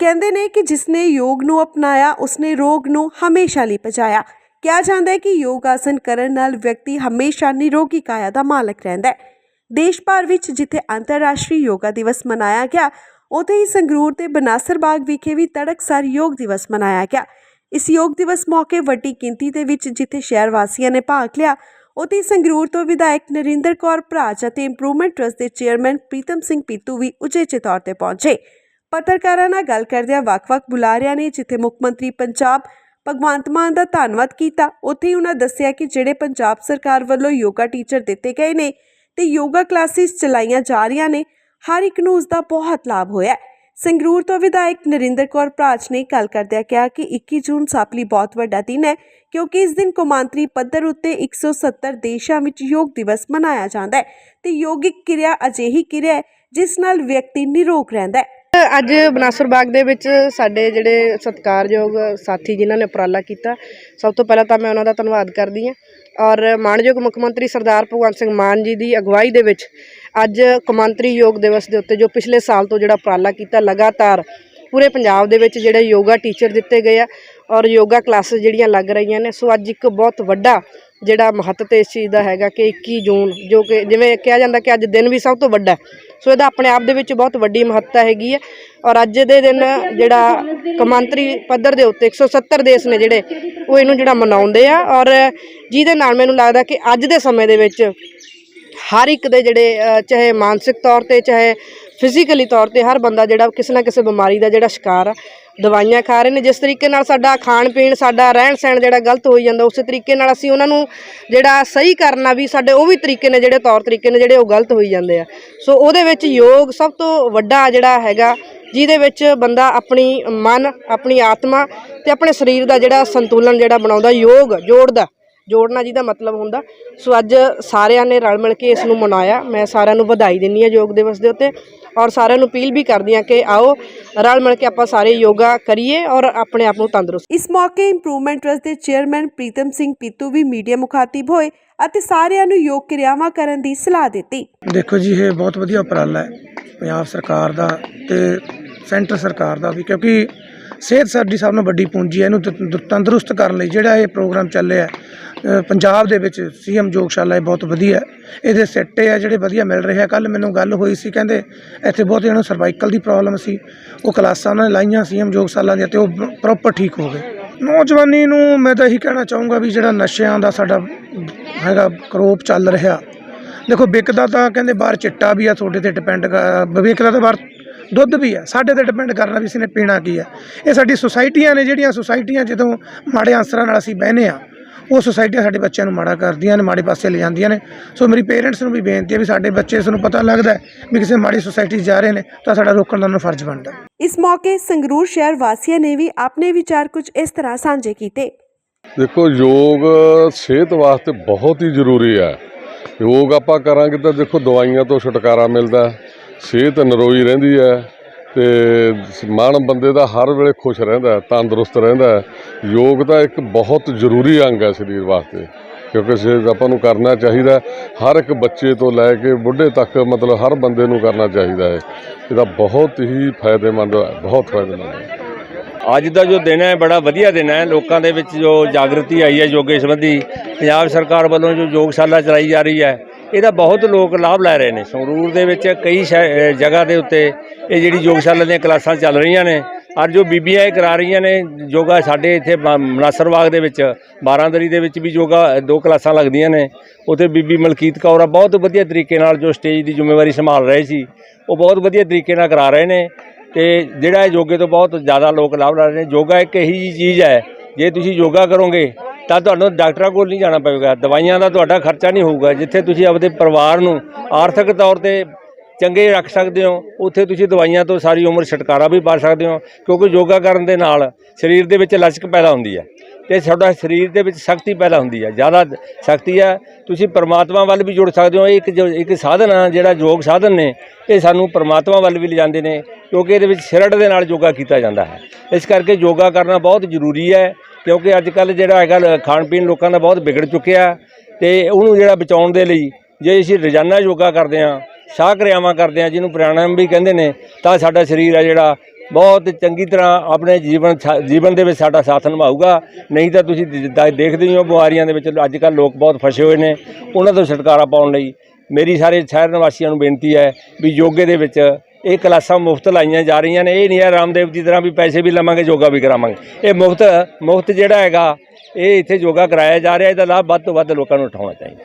ਕਹਿੰਦੇ ਨੇ ਕਿ ਜਿਸਨੇ ਯੋਗ ਨੂੰ ਅਪਣਾਇਆ, ਉਸਨੇ ਰੋਗ ਨੂੰ ਹਮੇਸ਼ਾ ਲਈ ਭਜਾਇਆ ਕਿਹਾ ਜਾਂਦਾ ਹੈ ਕਿ ਯੋਗ ਆਸਨ ਕਰਨ ਨਾਲ ਵਿਅਕਤੀ ਹਮੇਸ਼ਾ ਨਿਰੋਗੀ ਕਾਇਆ ਦਾ ਮਾਲਕ ਰਹਿੰਦਾ ਹੈ। ਦੇਸ਼ ਭਰ ਵਿੱਚ ਜਿੱਥੇ ਅੰਤਰਰਾਸ਼ਟਰੀ ਯੋਗਾ ਦਿਵਸ ਮਨਾਇਆ ਗਿਆ, ਉੱਥੇ ਹੀ ਸੰਗਰੂਰ ਤੇ ਬਨਾਸਰ ਬਾਗ ਵਿਖੇ ਵੀ ਤੜਕਸਰ ਯੋਗ ਦਿਵਸ ਮਨਾਇਆ ਗਿਆ। ਇਸ ਯੋਗ ਦਿਵਸ ਮੌਕੇ ਵੱਡੀ ਗਿਣਤੀ ਦੇ ਵਿੱਚ ਜਿੱਥੇ ਸ਼ਹਿਰ ਵਾਸੀਆਂ ਨੇ ਭਾਗ ਲਿਆ, ਉੱਥੇ ਹੀ ਸੰਗਰੂਰ ਤੋਂ ਵਿਧਾਇਕ ਨਰਿੰਦਰ ਕੌਰ ਭਰਾਜ ਅਤੇ ਇੰਪਰੂਵਮੈਂਟ ਟਰਸਟ ਦੇ ਚੇਅਰਮੈਨ ਪ੍ਰੀਤਮ ਸਿੰਘ ਪੀਤੂ ਵੀ ਉਚੇਚੇ ਤੌਰ ਤੇ ਪਹੁੰਚੇ। ਪੱਤਰਕਾਰਾਂ ਨਾਲ ਗੱਲ ਕਰਦਿਆਂ ਵੱਖ-ਵੱਖ ਬੁਲਾਰਿਆਂ ਨੇ ਜਿੱਥੇ ਮੁੱਖ ਮੰਤਰੀ ਪੰਜਾਬ ਭਗਵੰਤ ਮਾਨ ਦਾ ਧੰਨਵਾਦ ਕੀਤਾ, ਉੱਥੇ ਹੀ ਉਹਨਾਂ ਦੱਸਿਆ ਕਿ ਜਿਹੜੇ ਪੰਜਾਬ ਸਰਕਾਰ ਵੱਲੋਂ ਯੋਗਾ ਟੀਚਰ ਦਿੱਤੇ ਗਏ ਨੇ ਤੇ ਯੋਗਾ ਕਲਾਸਿਸ ਚਲਾਈਆਂ ਜਾ ਰਹੀਆਂ ਨੇ, ਹਰ ਇੱਕ ਨੂੰ ਉਸ ਦਾ ਬਹੁਤ ਲਾਭ ਹੋਇਆ ਸੰਗਰੂਰ ਤੋਂ ਵਿਧਾਇਕ ਨਰਿੰਦਰ ਕੌਰ ਭਰਾਜ ਨੇ ਗੱਲ ਕਰਦਿਆਂ ਕਿਹਾ ਕਿ 21 ਜੂਨ ਸਭ ਲਈ ਬਹੁਤ ਵੱਡਾ ਦਿਨ ਹੈ, ਕਿਉਂਕਿ ਇਸ ਦਿਨ ਕੌਮਾਂਤਰੀ ਪੱਧਰ ਉੱਤੇ 170 ਦੇਸ਼ਾਂ ਵਿੱਚ ਯੋਗ ਦਿਵਸ ਮਨਾਇਆ ਜਾਂਦਾ ਹੈ ਤੇ ਯੋਗਿਕ ਕਿਰਿਆ ਅਜਿਹੀ ਕਿਰਿਆ ਹੈ ਜਿਸ ਨਾਲ ਵਿਅਕਤੀ ਨਿਰੋਗ ਰਹਿੰਦਾ ਹੈ। ਅੱਜ ਬਨਾਸਰ ਬਾਗ ਦੇ ਵਿੱਚ ਸਾਡੇ ਜਿਹੜੇ ਸਤਿਕਾਰਯੋਗ ਸਾਥੀ ਜਿਨ੍ਹਾਂ ਨੇ ਉਪਰਾਲਾ ਕੀਤਾ, ਸਭ ਤੋਂ ਪਹਿਲਾਂ ਤਾਂ ਮੈਂ ਉਹਨਾਂ ਦਾ ਧੰਨਵਾਦ ਕਰਦੀ ਹਾਂ ਔਰ ਮਾਣਯੋਗ ਮੁੱਖ ਮੰਤਰੀ ਸਰਦਾਰ ਭਗਵੰਤ ਸਿੰਘ ਮਾਨ ਜੀ ਦੀ ਅਗਵਾਈ ਦੇ ਵਿੱਚ ਅੱਜ ਕੌਮਾਂਤਰੀ ਯੋਗ ਦਿਵਸ ਦੇ ਉੱਤੇ ਜੋ ਪਿਛਲੇ ਸਾਲ ਤੋਂ ਜਿਹੜਾ ਉਪਰਾਲਾ ਕੀਤਾ, ਲਗਾਤਾਰ ਪੂਰੇ ਪੰਜਾਬ ਦੇ ਵਿੱਚ ਜਿਹੜੇ ਯੋਗਾ ਟੀਚਰ ਦਿੱਤੇ ਗਏ ਆ ਔਰ ਯੋਗਾ ਕਲਾਸਿਸ ਜਿਹੜੀਆਂ ਲੱਗ ਰਹੀਆਂ ਨੇ, ਸੋ ਅੱਜ ਇੱਕ ਬਹੁਤ ਵੱਡਾ ਜਿਹੜਾ ਮਹੱਤਵ ਇਸ ਚੀਜ਼ ਦਾ ਹੈਗਾ ਕਿ 21 ਜੂਨ, ਜੋ ਕਿ ਜਿਵੇਂ ਕਿਹਾ ਜਾਂਦਾ ਕਿ ਅੱਜ ਦਿਨ ਵੀ ਸਭ ਤੋਂ ਵੱਡਾ ਸੋ ਇਹਦਾ ਆਪਣੇ ਆਪ ਦੇ ਵਿੱਚ ਬਹੁਤ ਵੱਡੀ ਮਹੱਤਤਾ ਹੈਗੀ ਹੈ। ਔਰ ਅੱਜ ਦੇ ਦਿਨ ਜਿਹੜਾ ਕਮਾਂਤਰੀ ਪੱਧਰ ਦੇ ਉੱਤੇ 170 ਦੇਸ਼ ਨੇ ਜਿਹੜੇ, ਉਹ ਇਹਨੂੰ ਜਿਹੜਾ ਮਨਾਉਂਦੇ ਆ। ਔਰ ਜਿਹਦੇ ਨਾਲ ਮੈਨੂੰ ਲੱਗਦਾ ਕਿ ਅੱਜ ਦੇ ਸਮੇਂ ਦੇ ਵਿੱਚ ਹਰ ਇੱਕ ਦੇ ਜਿਹੜੇ ਚਾਹੇ ਮਾਨਸਿਕ ਤੌਰ ਤੇ, ਚਾਹੇ ਫਿਜ਼ੀਕਲੀ ਤੌਰ ਤੇ, ਹਰ ਬੰਦਾ ਜਿਹੜਾ ਕਿਸੇ ਨਾ ਕਿਸੇ ਬਿਮਾਰੀ ਦਾ ਜਿਹੜਾ ਸ਼ਿਕਾਰ ਆ, ਦਵਾਈਆਂ ਖਾ ਰਹੇ ਨੇ। ਜਿਸ ਤਰੀਕੇ ਨਾਲ ਸਾਡਾ ਖਾਣ ਪੀਣ, ਸਾਡਾ ਰਹਿਣ ਸਹਿਣ ਜਿਹੜਾ ਗਲਤ ਹੋਈ ਜਾਂਦਾ, ਉਸੇ ਤਰੀਕੇ ਨਾਲ ਅਸੀਂ ਉਹਨਾਂ ਨੂੰ ਜਿਹੜਾ ਸਹੀ ਕਰਨਾ ਵੀ ਸਾਡੇ ਉਹ ਵੀ ਤਰੀਕੇ ਨੇ ਜਿਹੜੇ ਤੌਰ ਤਰੀਕੇ ਨੇ ਜਿਹੜੇ ਉਹ ਗਲਤ ਹੋਈ ਜਾਂਦੇ ਆ। ਸੋ ਉਹਦੇ ਵਿੱਚ ਯੋਗ ਸਭ ਤੋਂ ਵੱਡਾ ਜਿਹੜਾ ਹੈਗਾ, ਜਿਹਦੇ ਵਿੱਚ ਬੰਦਾ ਆਪਣੀ ਮਨ, ਆਪਣੀ ਆਤਮਾ ਤੇ ਆਪਣੇ ਸਰੀਰ ਦਾ ਜਿਹੜਾ ਸੰਤੁਲਨ ਜਿਹੜਾ ਬਣਾਉਂਦਾ, ਯੋਗ ਜੋੜਦਾ। ਜੋੜਨਾ ਜਿਹਦਾ ਮਤਲਬ ਹੁੰਦਾ। ਸੋ ਅੱਜ ਸਾਰਿਆਂ ਨੇ ਰਲ ਮਿਲ ਕੇ ਇਸ ਨੂੰ ਮਨਾਇਆ। ਮੈਂ ਸਾਰਿਆਂ ਨੂੰ ਵਧਾਈ ਦਿੰਨੀ ਆ ਯੋਗ ਦਿਵਸ ਦੇ ਉੱਤੇ ਔਰ ਸਾਰਿਆਂ ਨੂੰ ਅਪੀਲ ਵੀ ਕਰਦੀ ਆ ਕਿ ਆਓ ਰਲ ਮਿਲ ਕੇ ਆਪਾਂ ਸਾਰੇ ਯੋਗਾ ਕਰੀਏ ਔਰ ਆਪਣੇ ਆਪ ਨੂੰ ਤੰਦਰੁਸਤ ਇਸ ਮੌਕੇ ਇੰਪਰੂਵਮੈਂਟ ਟਰਸਟ ਦੇ ਚੇਅਰਮੈਨ ਪ੍ਰੀਤਮ ਸਿੰਘ ਪੀਤੂ ਵੀ ਮੀਡੀਆ ਮੁਖਾਤਿਬ ਹੋਏ ਅਤੇ ਸਾਰਿਆਂ ਨੂੰ ਯੋਗ ਕਿਰਿਆਵਾਂ ਕਰਨ ਦੀ ਸਲਾਹ ਦਿੱਤੀ। ਦੇਖੋ ਜੀ ਇਹ ਬਹੁਤ ਵਧੀਆ ਉਪਰਾਲਾ ਹੈ। ਪੰਜਾਬ ਸਰਕਾਰ ਦਾ ਤੇ ਸੈਂਟਰ ਸਰਕਾਰ ਦਾ ਵੀ ਕਿਉਂਕਿ ਸਿਹਤ ਸਾਡੀ ਸਭ ਤੋਂ ਵੱਡੀ ਪੂੰਜੀ ਹੈ ਇਹਨੂੰ ਤੰ ਤੰਦਰੁਸਤ ਕਰਨ ਲਈ ਜਿਹੜਾ ਇਹ ਪ੍ਰੋਗਰਾਮ ਚੱਲਿਆ ਅ, ਪੰਜਾਬ ਦੇ ਵਿੱਚ ਸੀਐਮ ਯੋਗਸ਼ਾਲਾ ਇਹ ਬਹੁਤ ਵਧੀਆ ਹੈ। ਇਹਦੇ ਸਿੱਟੇ ਆ ਜਿਹੜੇ ਵਧੀਆ ਮਿਲ ਰਹੇ ਆ ਕੱਲ ਮੈਨੂੰ ਗੱਲ ਹੋਈ ਸੀ ਕਹਿੰਦੇ ਇੱਥੇ ਬਹੁਤ ਇਹਨਾਂ ਨੂੰ ਸਰਵਾਈਕਲ ਦੀ ਪ੍ਰੋਬਲਮ ਸੀ ਉਹ ਕਲਾਸਾਂ ਉਹਨਾਂ ਨੇ ਲਾਈਆਂ ਸੀਐਮ ਯੋਗਸ਼ਾਲਾ ਦੀਆਂ ਤੇ ਉਹ ਪ੍ਰੋਪਰ ਠੀਕ ਹੋ ਗਏ ਨੌਜਵਾਨੀ ਨੂੰ ਮੈਂ ਤਾਂ ਇਹੀ ਕਹਿਣਾ ਚਾਹੂੰਗਾ ਵੀ ਜਿਹੜਾ ਨਸ਼ਿਆਂ ਦਾ ਸਾਡਾ ਹੈਗਾ ਕਰੋਪ ਚੱਲ ਰਿਹਾ ਦੇਖੋ ਵਿਕਦਾ ਤਾਂ ਕਹਿੰਦੇ ਬਾਹਰ ਚਿੱਟਾ ਵੀ ਆ ਤੁਹਾਡੇ ਤੇ ਡਿਪੈਂਡ ਵਿਕਦਾ ਤਾਂ ਬਾਹਰ ਦੁੱਧ ਵੀ ਆ ਸਾਡੇ ਤੇ ਡਿਪੈਂਡ ਕਰਨਾ ਵੀ ਇਸਨੇ ਪੀਣਾ ਕੀ ਆ ਇਹ ਸਾਡੀ ਸੁਸਾਇਟੀਆਂ ਨੇ ਜਿਹੜੀਆਂ ਸੁਸਾਇਟੀਆਂ ਜਦੋਂ ਮਾੜੇ ਅਨਸਰਾਂ ਨਾਲ ਅਸੀਂ ਬਹਿਨੇ ਆ ਉਹ ਸੁਸਾਇਟੀਆਂ ਸਾਡੇ ਬੱਚਿਆਂ ਨੂੰ ਮਾੜਾ ਕਰਦੀਆਂ ਨੇ ਮਾੜੇ ਪਾਸੇ ਲੈ ਜਾਂਦੀਆਂ ਨੇ। ਸੋ ਮੇਰੀ ਪੇਰੈਂਟਸ ਨੂੰ ਵੀ ਬੇਨਤੀ ਹੈ ਵੀ ਸਾਡੇ ਬੱਚੇ ਇਸ ਨੂੰ ਪਤਾ ਲੱਗਦਾ ਹੈ ਵੀ ਕਿਸੇ ਮਾੜੀ ਸੁਸਾਇਟੀ ਜਾ ਰਹੇ ਨੇ ਤਾਂ ਸਾਡਾ ਰੋਕਣ ਦਾ ਉਹਨਾਂ ਨੂੰ ਫਰਜ਼ ਬਣਦਾ ਹੈ। ਇਸ ਮੌਕੇ ਸੰਗਰੂਰ ਸ਼ਹਿਰ ਵਾਸੀਆਂ ਨੇ ਵੀ ਆਪਣੇ ਵਿਚਾਰ ਕੁਝ ਇਸ ਤਰ੍ਹਾਂ ਸਾਂਝੇ ਕੀਤੇ। ਦੇਖੋ ਯੋਗ ਸਿਹਤ ਵਾਸਤੇ ਬਹੁਤ ਹੀ ਜ਼ਰੂਰੀ ਹੈ। ਯੋਗ ਆਪਾਂ ਕਰਾਂਗੇ ਤਾਂ ਦੇਖੋ ਦਵਾਈਆਂ ਤੋਂ ਛੁਟਕਾਰਾ ਮਿਲਦਾ ਹੈ, ਸਿਹਤ ਨਰੋਈ ਰਹਿੰਦੀ ਹੈ ਤੇ ਮਨ ਬੰਦੇ ਦਾ ਹਰ ਵੇਲੇ ਖੁਸ਼ ਰਹਿੰਦਾ ਤੰਦਰੁਸਤ ਰਹਿੰਦਾ ਯੋਗ ਤਾਂ ਇੱਕ ਬਹੁਤ ਜ਼ਰੂਰੀ ਅੰਗ ਹੈ ਸਰੀਰ ਵਾਸਤੇ, ਕਿਉਂਕਿ ਸਿਹਤ ਆਪਾਂ ਨੂੰ ਕਰਨਾ ਚਾਹੀਦਾ ਹਰ ਇੱਕ ਬੱਚੇ ਤੋਂ ਲੈ ਕੇ ਬੁੱਢੇ ਤੱਕ ਮਤਲਬ ਹਰ ਬੰਦੇ ਨੂੰ ਕਰਨਾ ਚਾਹੀਦਾ ਹੈ। ਇਹਦਾ ਬਹੁਤ ਹੀ ਫਾਇਦੇਮੰਦ ਹੈ, ਬਹੁਤ ਫਾਇਦੇਮੰਦ ਹੈ। ਅੱਜ ਦਾ ਜੋ ਦਿਨ ਹੈ, ਬੜਾ ਵਧੀਆ ਦਿਨ ਹੈ। ਲੋਕਾਂ ਦੇ ਵਿੱਚ ਜੋ ਜਾਗਰਤੀ ਆਈ ਹੈ ਯੋਗੇ ਸੰਬੰਧੀ, ਪੰਜਾਬ ਸਰਕਾਰ ਵੱਲੋਂ ਜੋ ਯੋਗਸ਼ਾਲਾ ਚਲਾਈ ਜਾ ਰਹੀ ਹੈ ਇਹਦਾ ਬਹੁਤ ਲੋਕ ਲਾਭ ਲੈ ਰਹੇ ਨੇ। ਸੰਗਰੂਰ ਦੇ ਵਿੱਚ ਕਈ ਸ਼ਹਿ- ਜਗ੍ਹਾ ਦੇ ਉੱਤੇ ਇਹ ਜਿਹੜੀ ਯੋਗਸ਼ਾਲਾ ਦੀਆਂ ਕਲਾਸਾਂ ਚੱਲ ਰਹੀਆਂ ਨੇ। ਅੱਜ ਜੋ ਬੀਬੀਆਂ ਇਹ ਕਰਾ ਰਹੀਆਂ ਨੇ। ਯੋਗਾ ਸਾਡੇ ਇੱਥੇ ਬ- ਮਨਾਸਰ ਬਾਗ ਦੇ ਵਿੱਚ, ਬਾਰਾਂਦਰੀ ਦੇ ਵਿੱਚ ਵੀ ਯੋਗਾ ਦੋ ਕਲਾਸਾਂ ਲੱਗਦੀਆਂ ਨੇ। ਉੱਥੇ ਬੀਬੀ ਮਲਕੀਤ ਕੌਰ ਆ, ਬਹੁਤ ਵਧੀਆ ਤਰੀਕੇ ਨਾਲ ਜੋ ਸਟੇਜ ਦੀ ਜ਼ਿੰਮੇਵਾਰੀ ਸੰਭਾਲ ਰਹੇ ਸੀ, ਉਹ ਬਹੁਤ ਵਧੀਆ ਤਰੀਕੇ ਨਾਲ ਕਰਾ ਰਹੇ ਨੇ। ਤੇ ਜਿਹੜਾ ਇਹ ਯੋਗੇ ਤੋਂ ਬਹੁਤ ਜ਼ਿਆਦਾ ਲੋਕ ਲਾਭ ਲੈ ਰਹੇ ਨੇ। ਯੋਗਾ ਇੱਕ ਇਹੀ ਜਿਹੀ ਚੀਜ਼ ਹੈ, ਜੇ ਤੁਸੀਂ ਯੋਗਾ ਕਰੋਗੇ ਤਾਂ ਤੁਹਾਨੂੰ ਡਾਕਟਰਾਂ ਕੋਲ ਨਹੀਂ ਜਾਣਾ ਪਵੇਗਾ। ਦਵਾਈਆਂ ਦਾ ਤੁਹਾਡਾ ਖਰਚਾ ਨਹੀਂ ਹੋਊਗਾ। ਜਿੱਥੇ ਤੁਸੀਂ ਆਪਦੇ ਪਰਿਵਾਰ ਨੂੰ ਆਰਥਿਕ ਤੌਰ ਤੇ ਚੰਗੇ ਰੱਖ ਸਕਦੇ ਹੋ, ਉੱਥੇ ਤੁਸੀਂ ਦਵਾਈਆਂ ਤੋਂ ਸਾਰੀ ਉਮਰ ਛੁਟਕਾਰਾ ਵੀ ਪਾ ਸਕਦੇ ਹੋ, ਕਿਉਂਕਿ ਯੋਗਾ ਕਰਨ ਦੇ ਨਾਲ ਸਰੀਰ ਦੇ ਵਿੱਚ ਲਚਕ ਪੈਦਾ ਹੁੰਦੀ ਹੈ ਤੇ ਸਾਡਾ ਸਰੀਰ ਦੇ ਵਿੱਚ ਸ਼ਕਤੀ ਪੈਦਾ ਹੁੰਦੀ ਹੈ। ਜ਼ਿਆਦਾ ਸ਼ਕਤੀ ਹੈ, ਤੁਸੀਂ ਪਰਮਾਤਮਾ ਵੱਲ ਵੀ ਜੁੜ ਸਕਦੇ ਹੋ। ਇਹ ਇੱਕ ਜੋ, ਇੱਕ ਸਾਧਨ ਆ, ਜਿਹੜਾ ਯੋਗ ਸਾਧਨ ਨੇ, ਇਹ ਸਾਨੂੰ ਪਰਮਾਤਮਾ ਵੱਲ ਵੀ ਲਿਜਾਂਦੇ ਨੇ, ਕਿਉਂਕਿ ਇਹਦੇ ਵਿੱਚ ਸਿਰੜ ਦੇ ਨਾਲ ਯੋਗਾ ਕੀਤਾ ਜਾਂਦਾ ਹੈ। ਇਸ ਕਰਕੇ ਯੋਗਾ ਕਰਨਾ ਬਹੁਤ ਜ਼ਰੂਰੀ ਹੈ। ਕਿਉਂਕਿ ਅੱਜ ਕੱਲ ਜਿਹੜਾ ਹੈਗਾ ਲ- ਖਾਣ ਪੀਣ ਲੋਕਾਂ ਦਾ ਬਹੁਤ ਵਿਗੜ ਚੁੱਕਿਆ ਤੇ ਉਹਨੂੰ ਜਿਹੜਾ ਬਚਾਉਣ ਦੇ ਲਈ ਜੇ ਅਸੀਂ ਰੋਜ਼ਾਨਾ ਯੋਗਾ ਕਰਦੇ ਹਾਂ, ਸਾਹ ਕਿਰਿਆਵਾਂ ਕਰਦੇ ਹਾਂ, ਜਿਹਨੂੰ ਪ੍ਰਾਣਾਯਾਮ ਵੀ ਕਹਿੰਦੇ ਨੇ, ਤਾਂ ਸਾਡਾ ਸਰੀਰ ਹੈ ਜਿਹੜਾ ਬਹੁਤ ਚੰਗੀ ਤਰ੍ਹਾਂ ਆਪਣੇ ਜੀਵਨ ਛਾ- ਜੀਵਨ ਦੇ ਵਿੱਚ ਸਾਡਾ ਸਾਥ ਨਿਭਾਊਗਾ। ਨਹੀਂ ਤਾਂ ਤੁਸੀਂ ਦੇਖਦੇ ਹੀ ਹੋ ਬਿਮਾਰੀਆਂ ਦੇ ਵਿੱਚ, ਅੱਜ ਕੱਲ੍ਹ ਲੋਕ ਬਹੁਤ ਫਸੇ ਹੋਏ ਨੇ, ਉਹਨਾਂ ਤੋਂ ਛੁਟਕਾਰਾ ਪਾਉਣ ਲਈ। ਮੇਰੀ ਸਾਰੇ ਸ਼ਹਿਰ ਨਿਵਾਸੀਆਂ ਨੂੰ ਬੇਨਤੀ ਹੈ ਵੀ ਯੋਗੇ ਦੇ ਵਿੱਚ ਇਹ ਕਲਾਸਾਂ ਮੁਫਤ ਲਾਈਆਂ ਜਾ ਰਹੀਆਂ ਨੇ। ਇਹ ਨਹੀਂ ਹੈ ਰਾਮਦੇਵ ਦੀ ਤਰ੍ਹਾਂ ਵੀ ਪੈਸੇ ਵੀ ਲਵਾਂਗੇ, ਯੋਗਾ ਵੀ ਕਰਾਵਾਂਗੇ। ਇਹ ਮੁਫਤ ਮੁਫਤ ਜਿਹੜਾ ਹੈਗਾ, ਇਹ ਇੱਥੇ ਯੋਗਾ ਕਰਾਇਆ ਜਾ ਰਿਹਾ। ਇਹਦਾ ਲਾਭ ਵੱਧ ਤੋਂ ਵੱਧ ਲੋਕਾਂ ਨੂੰ ਉਠਾਉਣਾ ਚਾਹੀਦਾ।